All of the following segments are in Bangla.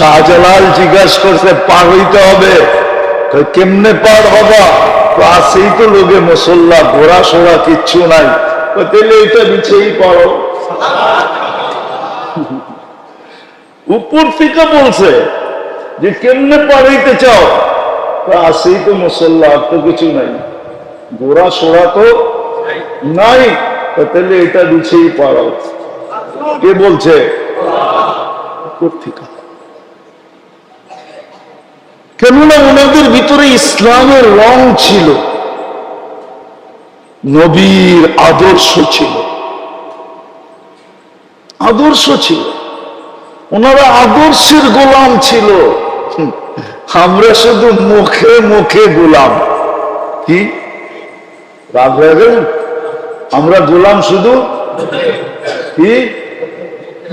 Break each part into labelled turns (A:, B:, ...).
A: শাহজালাল জিজ্ঞাসা করছে, পার হইতে হবে। কেমনে পার হবা? তো আসেই তো লোকে মুসল্লা ঘোড়া সোড়া কিচ্ছু নাই। তাহলে এটা বিছেই পারো। উপর থেকে বলছে যে, কেমনে পার হইতে চাও? আসেই তো মুসল্লা তো কিছু নাই। ঘোড়া সোড়া তো নাই। তাহলে এটা বিছেই পারো। কে বলছে? উপর থেকে। কেননা ওনাদের ভিতরে ইসলামের রং ছিল, নবীর আদর্শ ছিল। আদর্শ ছিল। ওনারা আদর্শের গোলাম ছিল। আমরা শুধু মুখে মুখে গোলাম। কি? রাগ হয়ে আমরা গোলাম শুধু? কি?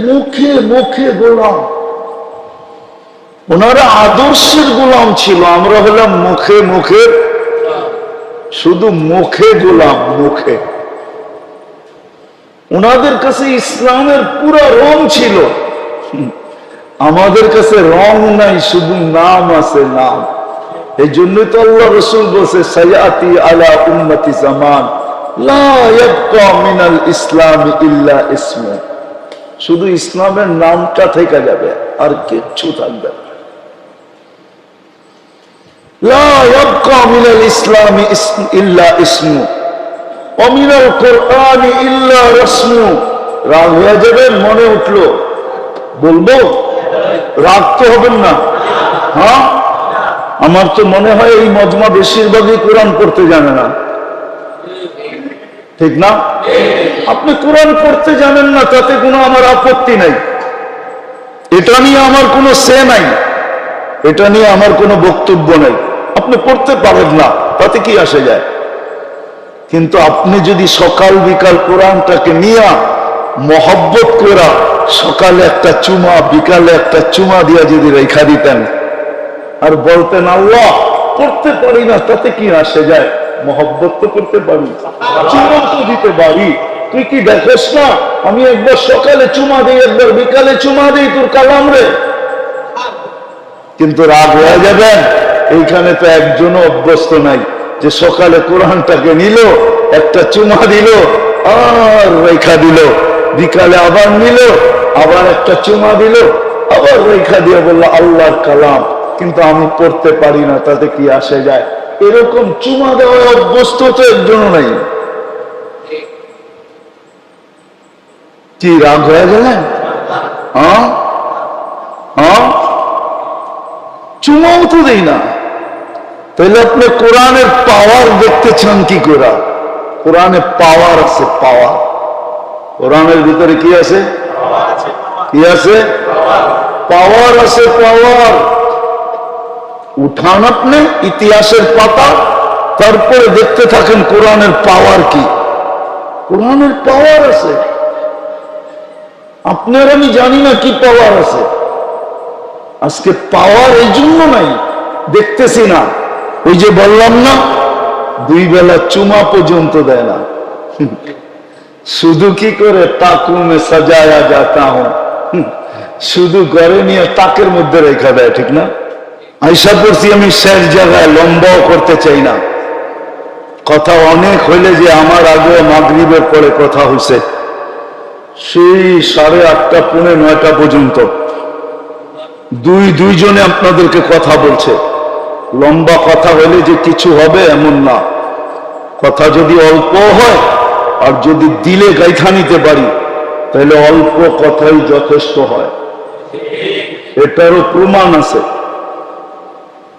A: মুখে মুখে গোলাম। ওনারা আদর্শের গোলাম ছিল, আমরা হলাম মুখে মুখে, শুধু মুখে গোলাম, মুখে। ওনাদের কাছে ইসলামের পুরো রং ছিল। আমাদের কাছে রং নাই, শুধু নাম আছে, নাম। এই জন্যই তো আল্লাহ রসুল বলছে, সয়াতি আলা উন্নতি জামান ইসলাম ইল্লা শুধু ইসলামের নামটা থেকে যাবে, আর কিচ্ছু থাকবে না। ইসলাম রাগ হয়ে যাবেন মনে উঠল। বলব? রাগ তো হবেন না। হ্যাঁ? আমার তো মনে হয় এই মজমা বেশিরভাগই কোরআন করতে জানে না। ঠিক না? আপনি কোরআন করতে জানেন না, তাতে কোনো আমার আপত্তি নাই। এটা নিয়ে আমার কোনো সে নাই। এটা নিয়ে আমার কোনো বক্তব্য নাই। আপনি পড়তে পারেন না, তাতে কি আসে যায়? কিন্তু আপনি যদি সকাল বিকাল কোরআনটাকে নিয়ে মহব্বত করা সকালে একটা চুমা, বিকালে একটা চুমা দিয়া যদি রেখা দিতেন, আর বলতেন, আল্লাহ, পড়তে পারি না, তাতে কি আসে যায়? মহব্বত তো করতে পারি, চুমা তো দিতে পারি। তুই কি দেখোস না, আমি একবার সকালে চুমা দিই, একবার বিকালে চুমা দিই তোর কালাম রে। কিন্তু রাগ হয়ে যাবেন। এইখানে তো একজনও অভ্যস্ত নাই যে সকালে কোরআনটাকে নিল, একটা চুমা দিল আর রেখা দিল। বিকালে আবার নিল, আবার একটা চুমা দিল, আবার রেখা দিয়ে বলল, আল্লাহর কালাম। কিন্তু আমি পড়তে পারি না, তাতে কি আসে যায়? এরকম চুমা দেওয়া অভ্যস্ত তো একজনও নাই। কি, রাগ হয়ে গেলেন? চুমাও তো দেই না। তাহলে আপনি কোরআনের পাওয়ার দেখতে চান কি করে? কোরআনে পাওয়ার আছে পাওয়ার কোরআনের ভিতরে কি আছে? কি আছে? পাওয়ার আছে পাওয়ার উঠান আপনি, ইতিহাসের পাতা, তারপরে দেখতে থাকেন কোরআনের পাওয়ার কি। কোরআনের পাওয়ার আছে। আপনার আমি জানি না কি পাওয়ার আছে। আজকে পাওয়ার এই জন্য নাই, দেখতেছি না। ওই যে বললাম না, দুই বেলা চুমা পর্যন্ত দেয় না। শুধু কি করে তাকুমে সাজায়া যাতা হুম শুধু ঘরে নিয়ে তাকের মধ্যে রেখা দেয়, ঠিক না? আইসা করছি আমি শেষ জায়গায়, লম্বাও করতে চাই না। কথা অনেক হইলে যে আমার আগে মাগরিবের পরে কথা হয়েছে সেই সাড়ে আটটা, পুনে নয়টা পর্যন্ত। দুই, দুইজনে আপনাদেরকে কথা বলছে। লম্বা কথা হলে যে কিছু হবে এমন না। কথা যদি অল্প হয়, আর যদি দিলে গাইথা নিতে পারি তাহলে অল্প কথাই যথেষ্ট হয়। এটারও প্রমাণ আছে।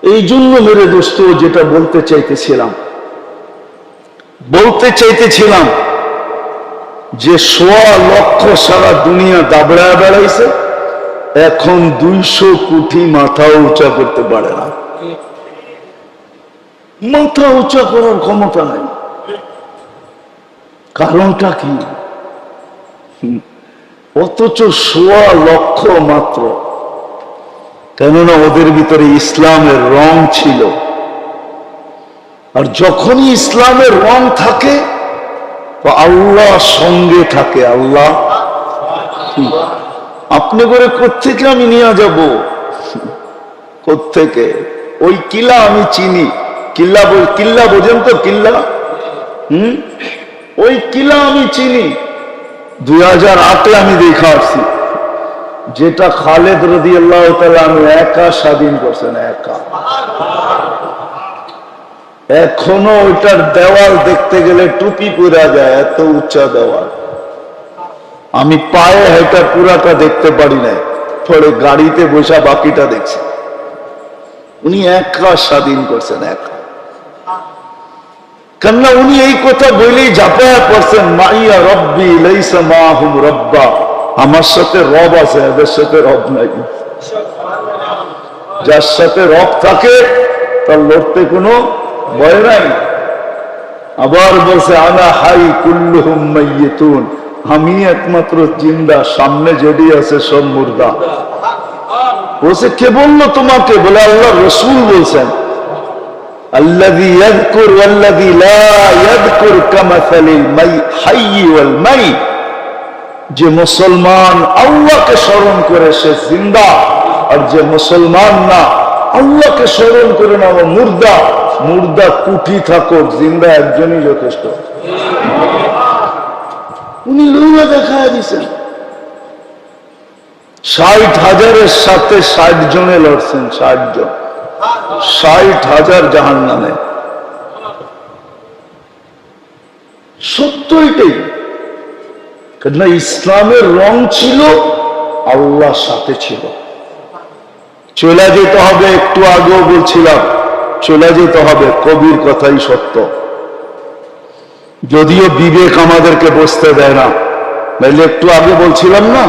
A: এই জন্য মেরে দোস্ত, যেটা বলতে চাইতেছিলাম। বলতে চাইতেছিলাম যে সোয়া লক্ষ সারা দুনিয়া দাবড়ায় বেড়াইছে, এখন দুইশো কোটি মাথা উঁচা করতে পারে না। মাথা উঁচা করার ক্ষমতা নাই। কারণটা কি? অথচ সোয়া লক্ষ মাত্র। কেননা ওদের ভিতরে ইসলামের রং ছিল। আর যখনই ইসলামের রং থাকে, তো আল্লাহ সঙ্গে থাকে। আল্লাহ আপনি করে কোথেকে আমি নিয়ে যাব? কোথেকে ওই কিলা আমি চিনি। কিল্লা কিল্লা বোঝেন তো, কিল্লা? হুম? ওই কিল্লা আমি চিনি। দুই হাজার আটে আমি দেখা আসছি। যেটা খালেদ রদি আল্লাহ আমি একা স্বাধীন করছেন, একা। এখনও ওইটার দেওয়াল দেখতে গেলে টুপি পুরা যায়, এত উচ্চা দেওয়াল। আমি পায়ে হেঁটা পুরাটা দেখতে পারি নাই, পরে গাড়িতে বসা বাকিটা দেখছি। উনি একা স্বাধীন করছেন, একা। কেননা উনি এই কথা বলেই ঝাঁপায়া পড়ছেন মাইয়া রব্বি লাইসা মাহুম রব্বা। আমার সাথে রব আছে, এদের সাথে রব নাই। যার সাথে রব থাকে, তার লড়তে কোনো ভয় নাই। আবার বলছে আনা হাই কুল্লুহুম মাইয়িতুন। আমি একমাত্র জিন্দা, সামনে যেটি আছে সব মুর্দা। বলছে, কে বলল তোমাকে? বলে আল্লাহ রসুল বলছেন। الذي يذكر والذي لا يذكر كمثل الحي والميت যে মুসলমান আল্লাহকে স্মরণ করে সে জিন্দা আর যে মুসলমান না আল্লাহকে স্মরণ করে না ও মুর্দা মুর্দা কুটি থাকুক জিন্দা একজনই যথেষ্ট উনি লইয়া দেখা দিছেন ষাট হাজারের সাথে ষাট জনে লড়ছেন ষাট জন ষাট হাজার জাহান নামে সত্য এটাই। কেননা ইসলামের রং ছিল আল্লাহ সাথে ছিল। চলে যেতে হবে একটু আগেও বলছিলাম, চলে যেতে হবে, কবির কথাই সত্য। যদিও বিবেক আমাদেরকে বসতে দেয় না, নাইলে একটু আগে বলছিলাম না,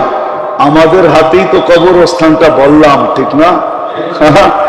A: আমাদের হাতেই তো কবরস্থানটা বললাম, ঠিক না?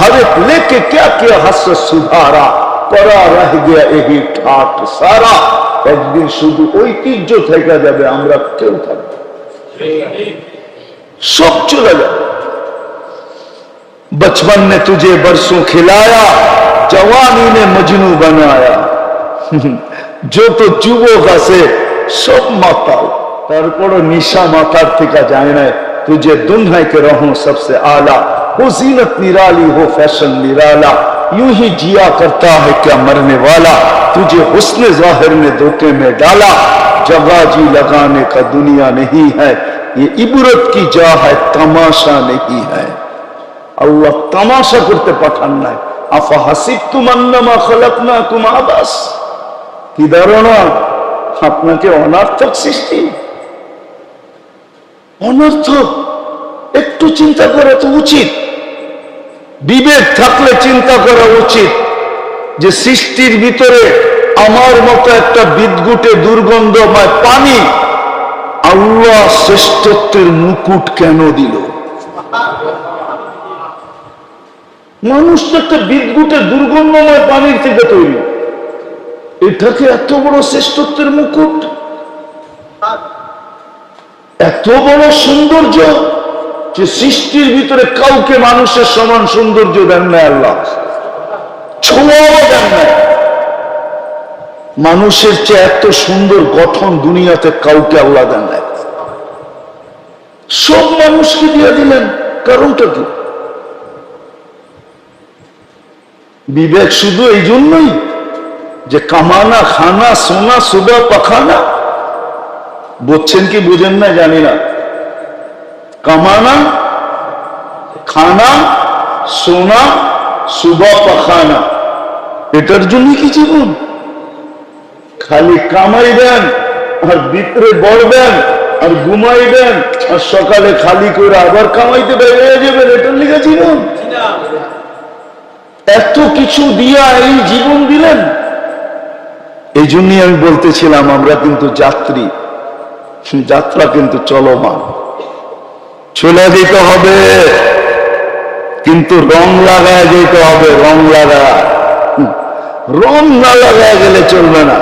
A: ہر ایک لے کے کیا کیا حس سدھارا، پڑا رہ گیا یہی ٹھاٹ سارا۔ ایک دن شدھ একদিন শুধু ঐতিহ্য থেকে যাবে আমরা কেউ থাকবো سب چلا جائے بچپن نے تجھے برسوں کھلایا، جوانی نے مجنو بنایا۔ جو تو چوبو যুবক আছে সব মাতাল তারপরও নিশা মাতার থেকে যায় না تجھے دنیا کے رہوں سب سے آلہ وہ زینت نرالی ہو، فیشن نرالا۔ یوں ہی جیا کرتا ہے کیا مرنے والا۔ تجھے حسن ظاہر نے دھوکے میں ڈالا۔ جگہ جی لگانے کا دنیا نہیں ہے۔ یہ عبرت کی جا ہے، تماشا نہیں ہے۔ اللہ تماشا کرتے پٹھن ہے۔ تماشা করতে পাঠান নাই আফা হাসিবতুম আন্নামা খালাকনাকুম আবাস কি ধারণা আপনাকে অনার্থক সৃষ্টি ایک تو চিন্তা کرے تو اچھی বিবেক থাকলে চিন্তা করা উচিত যে সৃষ্টির ভিতরে আমার মতো একটা বিদ্যুটে দুর্গন্ধময় পানি আল্লাহ শ্রেষ্ঠত্বের মুকুট কেন দিল? মানুষ একটা বিদ্যুটের দুর্গন্ধময় পানির থেকে তৈরি। এটাকে এত বড় শ্রেষ্ঠত্বের মুকুট? এত বড় সৌন্দর্য? যে সৃষ্টির ভিতরে কাউকে মানুষের সমান সৌন্দর্য দেন না আল্লাহ। ছোঁয়াও দেন মানুষের চেয়ে এত সুন্দর গঠন দুনিয়াতে কাউকে আল্লাহ দেন না সব মানুষকে দিয়ে দিলেন, কারণটা কি? বিবেক শুধু এই জন্যই যে কামানা, খানা, সোনা সুবা পাখানা। বুঝছেন কি, বুঝেন না, জানি না। কামানা খানা সোনা সুবা পাখানা এটার জন্য কি জীবন খালি কামাইবেন আর ভিতরে বড়বেন আর ঘুমাইবেন আর সকালে খালি করে আবার কামাইতে যাবেন এটার লিখে জীবন এত কিছু দিয়া এই জীবন দিলেন এই জন্যই আমি বলতেছিলাম আমরা কিন্তু যাত্রী যাত্রা কিন্তু চলমান চলে যেতে হবে, কিন্তু রং লাগায় যেতে হবে, রং লাগা। রং না লাগায় গেলে চলবে না।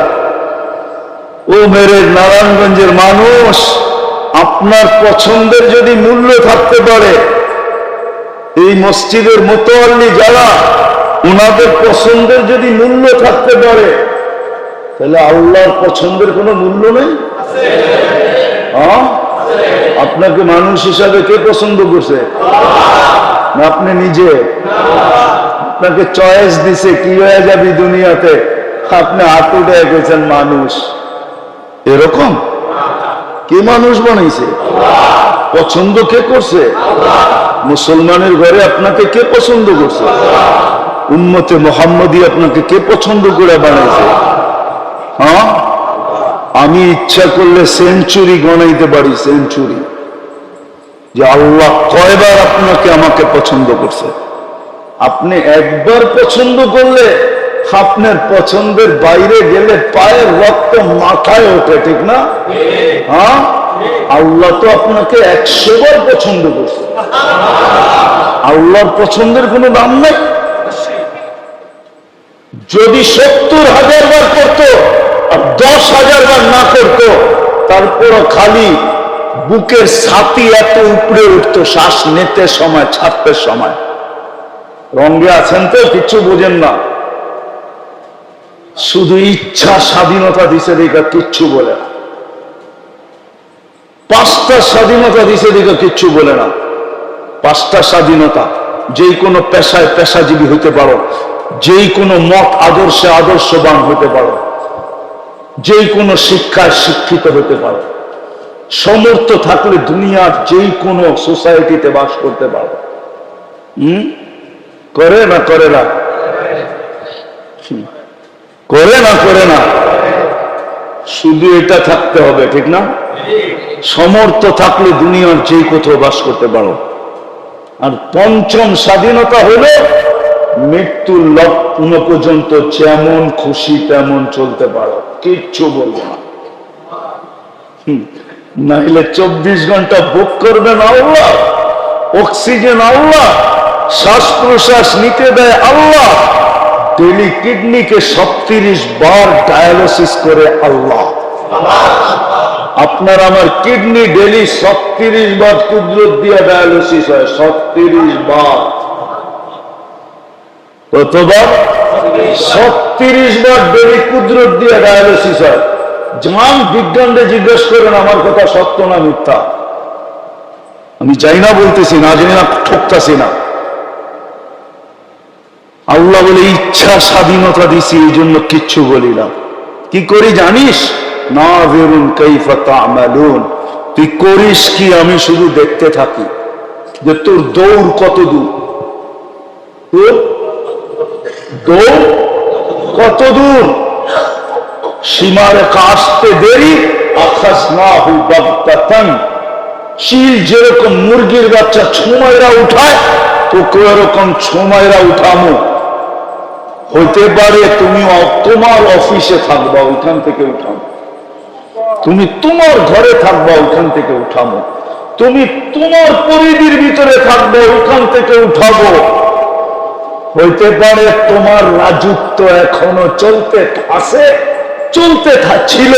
A: ও মেরে নারায়ণগঞ্জের মানুষ, আপনার পছন্দের যদি মূল্য থাকতে পারে, এই মসজিদের মোতোয়াল্লি যারা, ওনাদের পছন্দের যদি মূল্য থাকতে পারে, তাহলে আল্লাহর পছন্দের কোনো মূল্য নেই? হ্যাঁ? আপনাকে মানুষ হিসাবে কে পছন্দ করছে? না, আপনি নিজে। আপনাকে চয়েস দিছে, কি হয়ে যাবি দুনিয়াতে? আপনি উঠে গেছেন মানুষ। এরকম? কে মানুষ বানাইছে? পছন্দ কে করছে? মুসলমানের ঘরে আপনাকে কে পছন্দ করছে? উম্মতে মোহাম্মদী আপনাকে কে পছন্দ করে বানাইছে? হ্যাঁ? আমি ইচ্ছা করলে সেঞ্চুরি গণাইতে পারি, সেঞ্চুরি। যে আল্লাহ কয়বার আপনাকে আমাকে পছন্দ করছে। আপনি একবার পছন্দ করলে আপনার পছন্দের বাইরে গেলে পায়ের রক্ত মাথায় ওঠে, ঠিক না? হ্যাঁ? আল্লাহ তো আপনাকে একশো বার পছন্দ করছে। আল্লাহর পছন্দের কোনো দাম নাই। যদি সত্তর হাজার বার করতো দশ হাজার বার না করতো তারপর খালি বুকের ছাতি এত উপরে উঠতো, শ্বাস নিতে সময়, ছাড়তে সময়। রঙ্গে আছেন তো, কিছু বোঝেন না। শুধু ইচ্ছা স্বাধীনতা দিছে দেখা কিচ্ছু বলে না। পাঁচটা স্বাধীনতা দিছে দেখা কিচ্ছু বলে না। পাঁচটা স্বাধীনতা, যেই কোনো পেশায় পেশাজীবী হতে পারো, যেই কোনো মত আদর্শে আদর্শবান হতে পারো। যেই কোনো শিক্ষায় শিক্ষিত হতে পারো। সমর্থ থাকলে দুনিয়ার যেই কোনো সোসাইটিতে বাস করতে পারো। হম? করে না করে না? করে না করে না? শুধু এটা থাকতে হবে, ঠিক না? সমর্থ থাকলে দুনিয়ার যেই কোথাও বাস করতে পারো। আর পঞ্চম স্বাধীনতা হলো মৃত্যুর লগ্ন পর্যন্ত যেমন খুশি তেমন চলতে পারো। কিচ্ছু বলব না। নাইলে চব্বিশ ঘণ্টা করবেন আল্লাহ, অক্সিজেন আল্লাহ শ্বাস প্রশ্বাস নিতে দেয় আল্লাহ ডেলি কিডনিকে বার ডায়ালিসিস করে আল্লাহ। আপনার আমার কিডনি ডেলি সত্তিরিশ বার কুদরত দিয়ে ডায়ালিসিস হয়, সত্তিরিশ বার। কতবার সত্তিরিশ বার ডেলি কুদরত দিয়ে ডায়ালিসিস হয় যান বিজ্ঞানকে জিজ্ঞেস করেন, আমার কথা সত্য না মিথ্যা? আমি চাই না বলতেছি, না জানি না ঠকতাছি না। আল্লাহ বলে, ইচ্ছা স্বাধীনতা দিছি এই জন্য কিচ্ছু বলি না। কি করি জানিস? না বেরুন তুই করিস কি, আমি শুধু দেখতে থাকি যে তোর দৌড় কত দূর তোর দৌড় কত দূর সীমারেখা আসতে দেরি যেরকম মুরগির বাচ্চা ছুমাইরা উঠায় তোকে ছুমাইরা উঠামো। হইতে পারে তুমি তোমার অফিসে থাকবা, ওইখান থেকে উঠামো। তুমি তোমার ঘরে থাকবা, ওইখান থেকে উঠামো। তুমি তোমার পরিধির ভিতরে থাকবে, ওইখান থেকে উঠাবো। হইতে পারে তোমার রাজত্ব এখনও চলতে আছে, চলতে ছিল।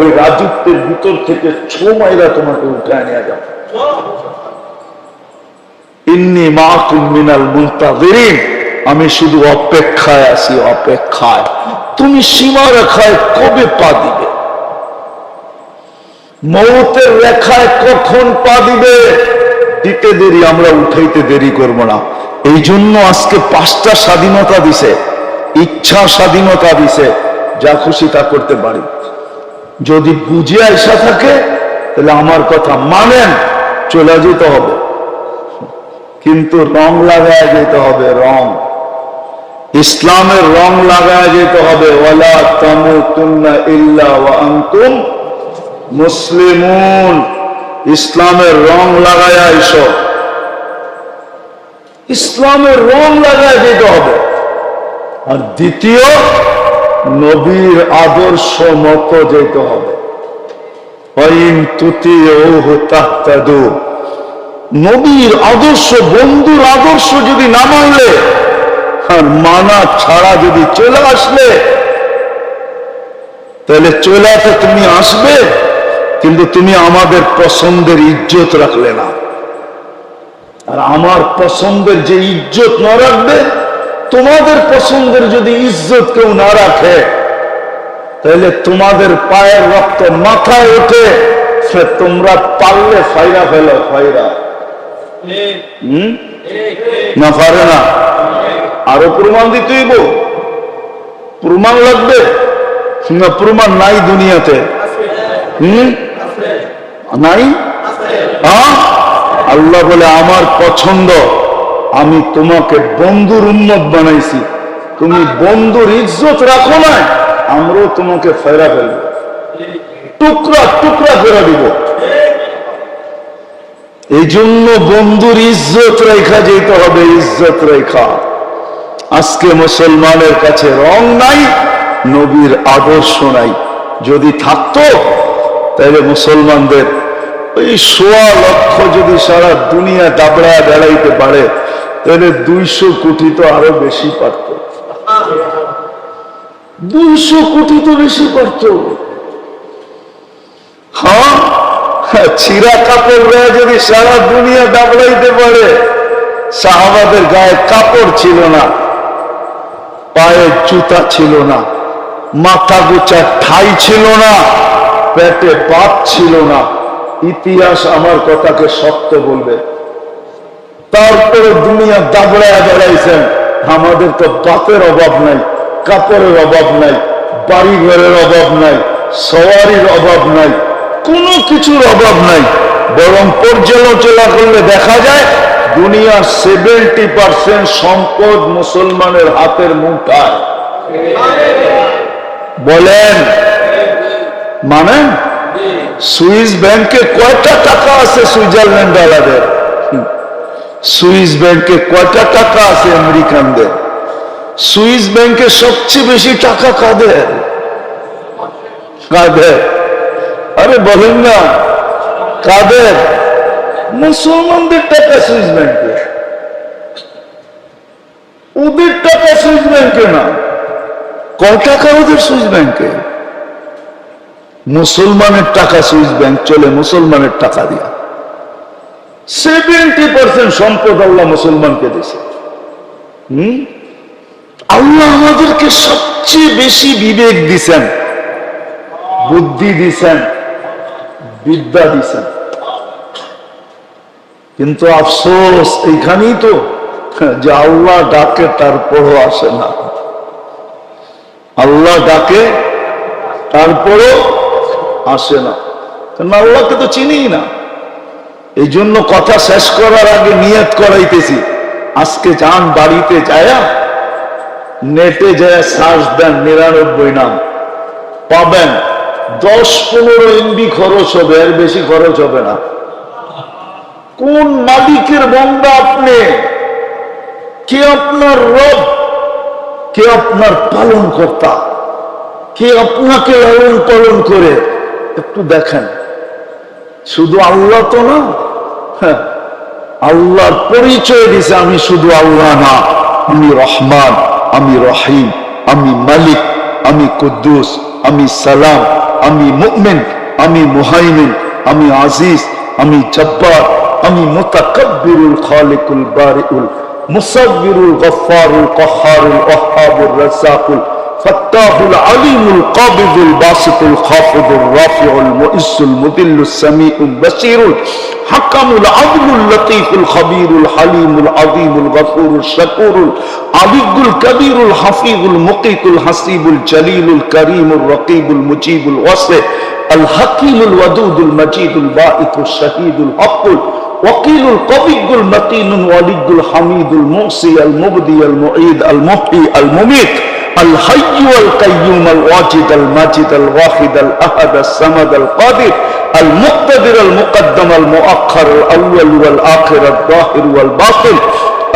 A: ওই রাজত্বের ভিতর থেকে ছমাইরা তোমাকে উঠায় নিয়ে যাবে আমি শুধু অপেক্ষায় আছি, অপেক্ষায়। তুমি সীমা রেখায় কবে পা দিবে? মৌতের রেখায় কখন পা দিবে? দিতে দেরি, আমরা উঠাইতে দেরি করব না। এই জন্য আজকে পাঁচটা স্বাধীনতা দিছে, ইচ্ছা স্বাধীনতা দিছে, যা খুশি তা করতে পারি। যদি বুঝে আইসা থাকে, তাহলে আমার কথা মানেন, চলে যেতে হবে। কিন্তু রং লাগায় যেতে হবে রং। ইসলামের রং লাগায় যেতে হবে। ওয়ালা মুসলিমুন। ইসলামের রং লাগায় আইসো। ইসলামের রং লাগায় যেতে হবে। আর দ্বিতীয়, নবীর আদর্শ মতো যেতে হবে। নবীর আদর্শ, বন্ধুর আদর্শ যদি না মানলে, আর মানা ছাড়া যদি চলে আসলে, তাহলে চলাতে তুমি আসবে, কিন্তু তুমি আমাদের পছন্দের ইজ্জত রাখলে না। আর আমার পছন্দের যে ইজ্জত না রাখবে তোমাদের পছন্দের যদি ইজ্জত কেউ না রাখে তাহলে তোমাদের পায়ের রক্ত মাথায় ওঠে সে তোমরা পারলে ফাইরা ফেলো ফাইরা। হম? না পারে না। আরও প্রমাণ দিতেই বউ প্রমাণ লাগবে? না প্রমাণ নাই দুনিয়াতে। হম? নাই? হ্যাঁ আল্লাহ বলে, আমার পছন্দ, আমি তোমাকে বন্ধুর উন্মত বানাইছি। তুমি বন্ধুর ইজ্জত রাখো না আমরাও তোমাকে ফেরা ফেলব। টুকরা টুকরা করে দিব। এই জন্য বন্ধুর ইজ্জত রেখা যেতে হবে, ইজ্জত রেখা। আজকে মুসলমানের কাছে রং নাই, নবীর আদর্শ নাই। যদি থাকতো, তাহলে মুসলমানদের ওই সোয়া লক্ষ যদি সারা দুনিয়া দাবড়া বেড়াইতে পারে, তাহলে দুইশো কোটি তো আরও বেশি পারত। দুইশো কোটি তো বেশি পারত। হ্যাঁ? ছিঁড়া কাপড় যদি সারা দুনিয়া দাবড়াইতে পারে, সাহাবাদের গায়ে কাপড় ছিল না পায়ে জুতা ছিল না, মাথা গোচা ঠাই ছিল না, পেটে পাপ ছিল না। ইতিহাস আমার কথাকে সত্য বলবে। তারপরে দুনিয়া দাবড়ায় বেড়াইছেন আমাদের তো বাতের অভাব নাই, কাপড়ের অভাব নাই বাড়ি ঘরের অভাব নাই, সওয়ারির অভাব নাই, কোনো কিছুর অভাব নাই। বরং পর্যালোচনা করলে দেখা যায়, দুনিয়ার সেভেন্টি পার্সেন্ট সম্পদ মুসলমানের হাতের মুঠায়। বলেন। মানে? সুইস ব্যাংকে কয়টা টাকা আছে সুইজারল্যান্ড আলাদের সুইস ব্যাংকে কয়টা টাকা আছে আমেরিকানদের? সুইস ব্যাংকে সবচেয়ে বেশি টাকা কাদের? কাদের? আরে বলেন না, কাদের? মুসলমানদের টাকা সুইস ব্যাংকে। ওদের টাকা সুইস ব্যাংকে না। কয় টাকা ওদের সুইস ব্যাংকে? মুসলমানের টাকা সুইস ব্যাংক চলে মুসলমানের টাকা দিয়া। সেভেন্টি পার্সেন্ট সম্পদ আল্লাহ মুসলমানকে দিয়েছে। আল্লাহ আমাদেরকে সবচেয়ে বেশি বিবেক দিছেন, বুদ্ধি দিছেন, বিদ্যা দিছেন। কিন্তু আফসোস, এইখানেই তো যে আল্লাহ ডাকে তারপরও আসে না। আল্লাহ ডাকে তারপরও আসে না। আল্লাহকে তো চিনি না। এই জন্য কথা শেষ করার আগে নিয়ত করাইতেছি। আজকে যান বাড়িতে যায়া, নেটে যায় সার্চ দেন নিরানব্বই নাম। পাবেন, দশ পনেরো এমবি খরচ হবে, এর বেশি খরচ হবে না। কোন মালিকের বন্ধা আপনি? কে আপনার রব? কে আপনার পালন কর্তা কে আপনাকে লালন পালন করে? একটু দেখেন। শুধু আল্লাহ তো না হ্যাঁ আল্লাহর পরিচয় দিছে, আমি শুধু আল্লাহ না, আমি রহমান, আমি রহিম, আমি মালিক, আমি কুদ্দুস, আমি সালাম, আমি মুকমিন আমি মুহাইমিন, আমি আজিজ, আমি জব্বার, আমি মুতাকাব্বিরুল খালিকুল বারিউল, মুসাব্বিরুল গফফারুল কহ্হারুল ওয়াহ্হাবুর রাজ্জাকুল فتاح العليم القابض الباسط الخافض الرافع المؤس المذل السميع البصير الحكم العدل اللطيف الخبير الحليم العظيم الغفور الشكور العلي الكبير الحفيظ المقيت الحسيب الجليل الكريم الرقيب المجيب الواسع الحكيم الودود المجيد البائت الشهيد الحق وكيل القوي المتين الولي الحميد الموصي المبدي المعيد المحيي المميت الحي والقيوم الواجد الماجد الواحد الأحد الصمد القادر المقتدر المقدم المؤخر الأول والآخر الظاهر والباطن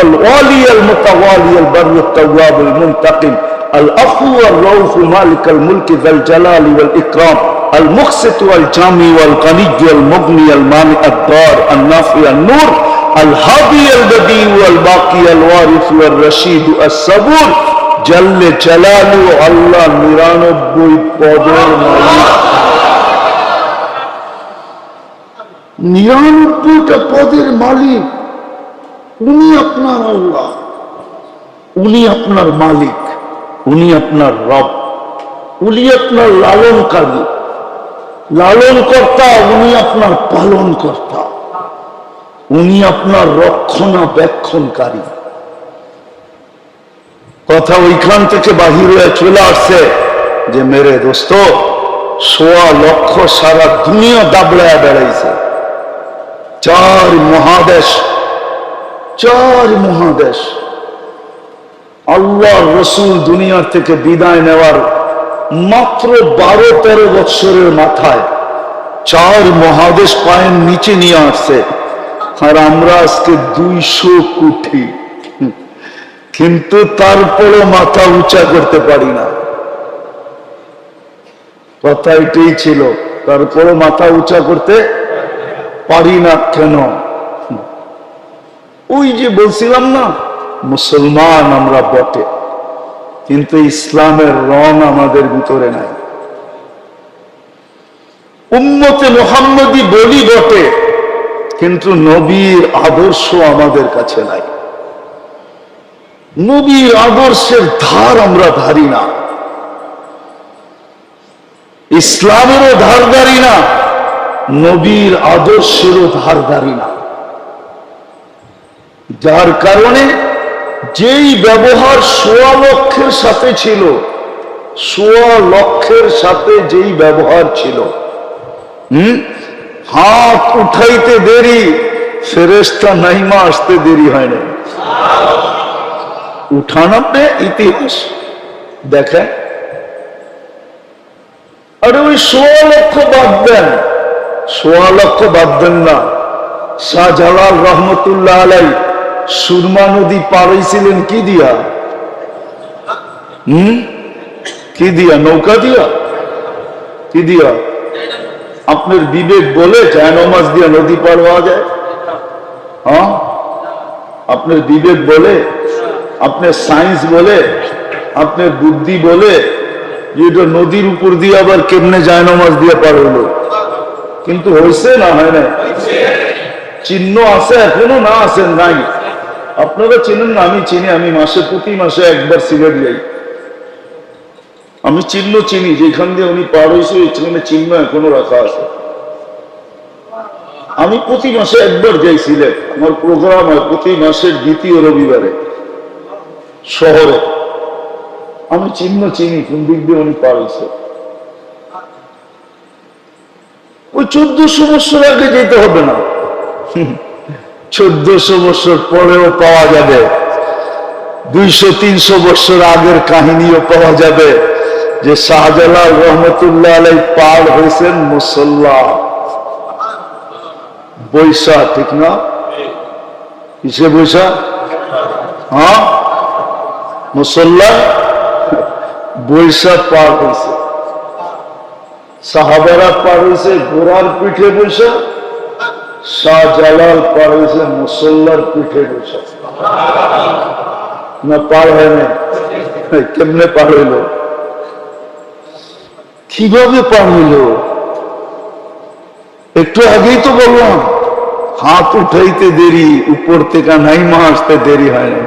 A: الوالي المتوالي البر التواب المنتقم الأفو والروف مالك الملك ذا الجلال والإكرام المقسط والجامي والغني والمغني المانع الدار النافع النور الهادي البديع والباقي الوارث والرشيد الصبور জল্লে চালালু আল্লাহ নিরানব্বই পদের মালিক। নিরানব্বইটা পদের মালিক উনি আপনার আল্লাহ। উনি আপনার মালিক। উনি আপনার রব। উনি আপনার লালনকারী। লালনকর্তা, উনি আপনার পালনকর্তা। উনি আপনার রক্ষণাবেক্ষণকারী। কথা ওইখান থেকে বাহির হয়ে চলে আসছে যে, মেরে দোস্ত, সোয়া লক্ষ সারা দুনিয়া দাবড়ায় বেড়াইছে। চার মহাদেশ চার মহাদেশ। আল্লাহ রসুল দুনিয়ার থেকে বিদায় নেওয়ার মাত্র বারো তেরো বৎসরের মাথায় চার মহাদেশ পায়ের নিচে নিয়ে আসছে। আর আমরা আজকে দুইশো কোটি কিন্তু তারপরও মাথা উঁচা করতে পারি না। কথা এটাই ছিল, তারপরও মাথা উঁচা করতে পারি না কেন? ওই যে বলছিলাম না, মুসলমান আমরা বটে, কিন্তু ইসলামের রং আমাদের ভিতরে নাই। উম্মতে মোহাম্মদী বলি বটে, কিন্তু নবীর আদর্শ আমাদের কাছে নাই। নবীর আদর্শের ধার আমরা ধারি না। ইসলামেরও ধার ধারি না, নবীর আদর্শেরও ধার ধারি না। যার কারণে যেই ব্যবহার সোয়া লক্ষের সাথে ছিল, সোয়া লক্ষের সাথে যেই ব্যবহার ছিল, হম? হাত উঠাইতে দেরি ফেরেস্তা নাইমা আসতে দেরি হয় না উঠানাতে ইতিহাস। দেখেন। আরে ওই সোয়া লক্ষ বাদ দেন। সোয়া লক্ষ বাদ দেন না। শাহজালাল রহমতুল্লাহ আলাই সুরমা নদী পার হয়েছিলেন কি দিয়া? হম? কি দিয়া? নৌকা দিয়া? কি দিয়া? আপনার বিবেক বলে জায়নমাজ দিয়া নদী পার হওয়া যায়। হ্যাঁ? আপনার বিবেক বলে আপনার সায়েন্স বলে আপনার বুদ্ধি বলে যে এটা নদীর উপর দিয়ে আবার কেমনে জায়নমাজ দিয়ে পার হইল কিন্তু হয়েছে না, হয় না চিহ্ন আছে, এখনও না আছে, নাই। আপনারা চিনেন না, আমি চিনি, আমি মাসে, প্রতি মাসে একবার সিলেট যাই আমি চিহ্ন চিনি, যেখান দিয়ে উনি পার হয়েছে, ওইখানে চিহ্ন এখনও রাখা আছে। আমি প্রতি মাসে একবার যাই সিলেট। আমার প্রোগ্রাম হয় প্রতি মাসের দ্বিতীয় রবিবারে। শহরে। আমি চিহ্ন চিনি, কোন দিক দিয়ে উনি পার হয়েছে। ওই চোদ্দশো বছর আগে যেতে হবে না। চোদ্দশো বছর পরেও পাওয়া যাবে। দুইশো, তিনশো বছর আগের কাহিনীও পাওয়া যাবে যে শাহজালাল রহমতুল্লাহ আলাই পার হয়েছেন মুসল্লা। বৈশা, ঠিক না? কিসে বৈশা? হ্যাঁ? মুসল্লা বৈশা পার হয়েছে। সাহাবারা পার হয়েছে ঘোড়ার পিঠে বৈশা শাহজালাল পার হয়েছে, মুসল্লার পিঠে বৈশা না, পার হয় কেমনে পার হইল? কীভাবে পার হইল? একটু আগেই তো বললাম, হাত উঠাইতে দেরি, উপর থেকে নাইমা আসতে দেরি হয় না